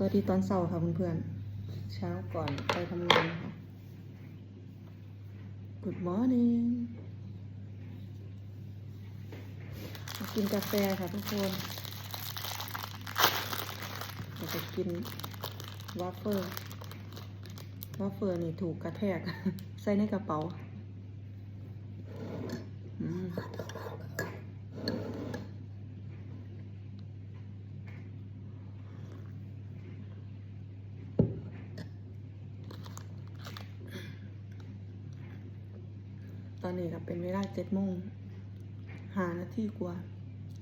สวัสดีตอนเช้าค่ะเพื่อนๆ เช้าก่อนไปทำงานค่ะ Good morning กินกาแฟค่ะทุกคนเราจะกินวาฟเฟิลวาฟเฟิลนี่ถูกกระแทก ใส่ในกระเป๋าอืม ตอนนี้ก็เป็นเวลาเจ็ดโมงหานาทีกว่า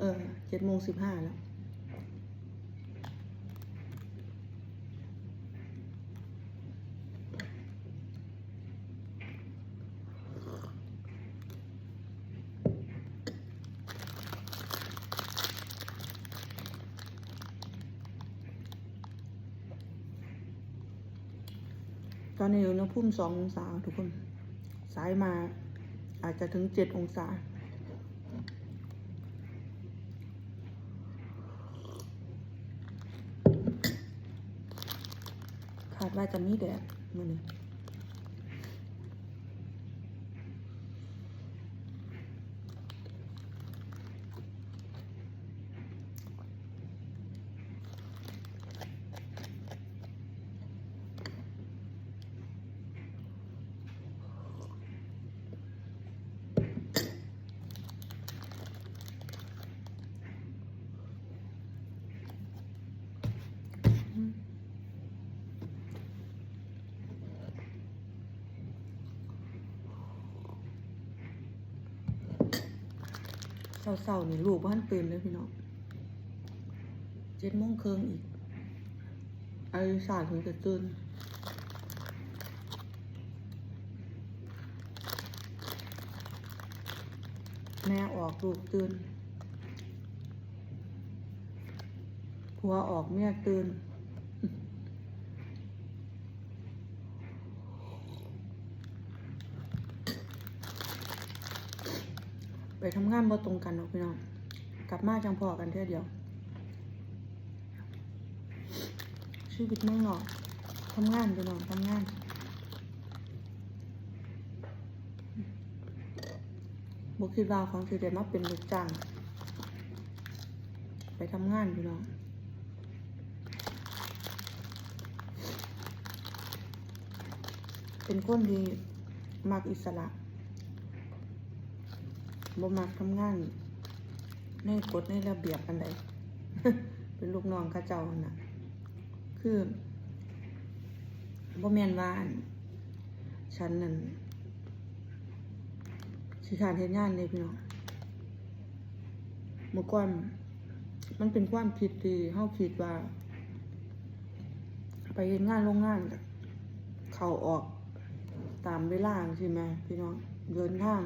เออเจ็ดโมงสิบห้าแล้วตอนนี้อุณหภูมิสององศาทุกคน สายมา อาจจะถึงเจ็ดองศา คาดว่าจะมีแดดมื่อนี้ เศร้าๆนี่ลูกบ้านตื่นเลยพี่น้องเจ็ดโมงครึ่งอีกไอ้สาถึงจะตื่นแม่ออกลูกตื่นผัวออกเมียตื่น ไปทำงานบ่ตรงกันเนาะพี่น้อง กลับมาจังพอกันเท่อเดียว ชีวิตเมืองนอกทำงานพี่น้องทำงานบุคิดว่าของสิเดมาเป็นลูกจ้าง ไปทำงานพี่น้องเป็นคนที่มักอิสระ บ่มักทำงานในกฎในระเบียบอันใดเป็นลูกน้องข้าเจ้าน่ะ คือบ่แม่นว่าอั่นฉันนั่นสิขาดเฮ็ดงานเลยพี่น้องเมื่อก่อนมันเป็นความคิดที่เฮาคิดว่า ไปเฮ็ดงานโรงงานเข้าออกตามเวลาใช่ไหมพี่น้องเดินทาง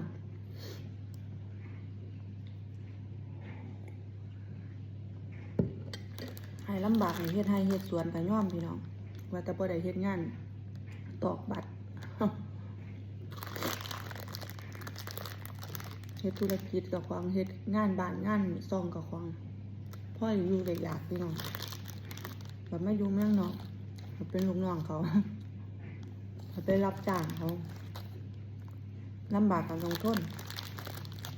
ให้ลำบากให้เฮ็ดให้เฮ็ดสวนก็ย่อมพี่น้อง ว่าแต่บ่ได้เฮ็ดงานตอกบัตรเฮ็ดธุรกิจกับควางเฮ็ดงานบ้านงานซ่องกับควางพ่ออยู่ได้อยากพี่น้องแบบไม่อยู่เมืองนอกเป็นลูกน้องเขาเขาไปรับจ้างเขาลำบากกับต้องทุน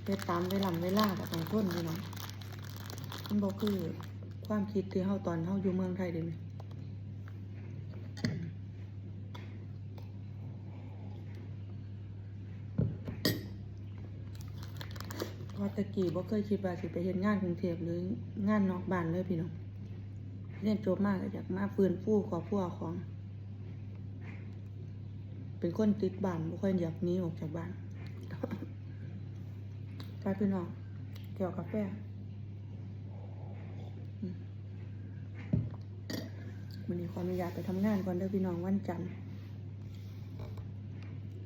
เฮ็ดตามเวลาเวลากับต้องทุนพี่น้องมันบ่คือ ความคิดที่เฮาตอนเฮาอยู่เมืองไทยเด้ไหมว่าตะกี้บ่เคยคิดว่าสิไปเฮ็ดงานกรุงเทพหรืองานนอกบ้านเลยพี่น้องเรียนจบมาก็อยากมาฟื้นฟูครอบครัวของ เป็นคนติดบ้านบ่ค่อยอยากหนีออกจากบ้านไปพี่น้องแก้วกาแฟ วันนี้ขออนุญาตไปทำงานก่อนเด้อพี่น้องวันจันทร์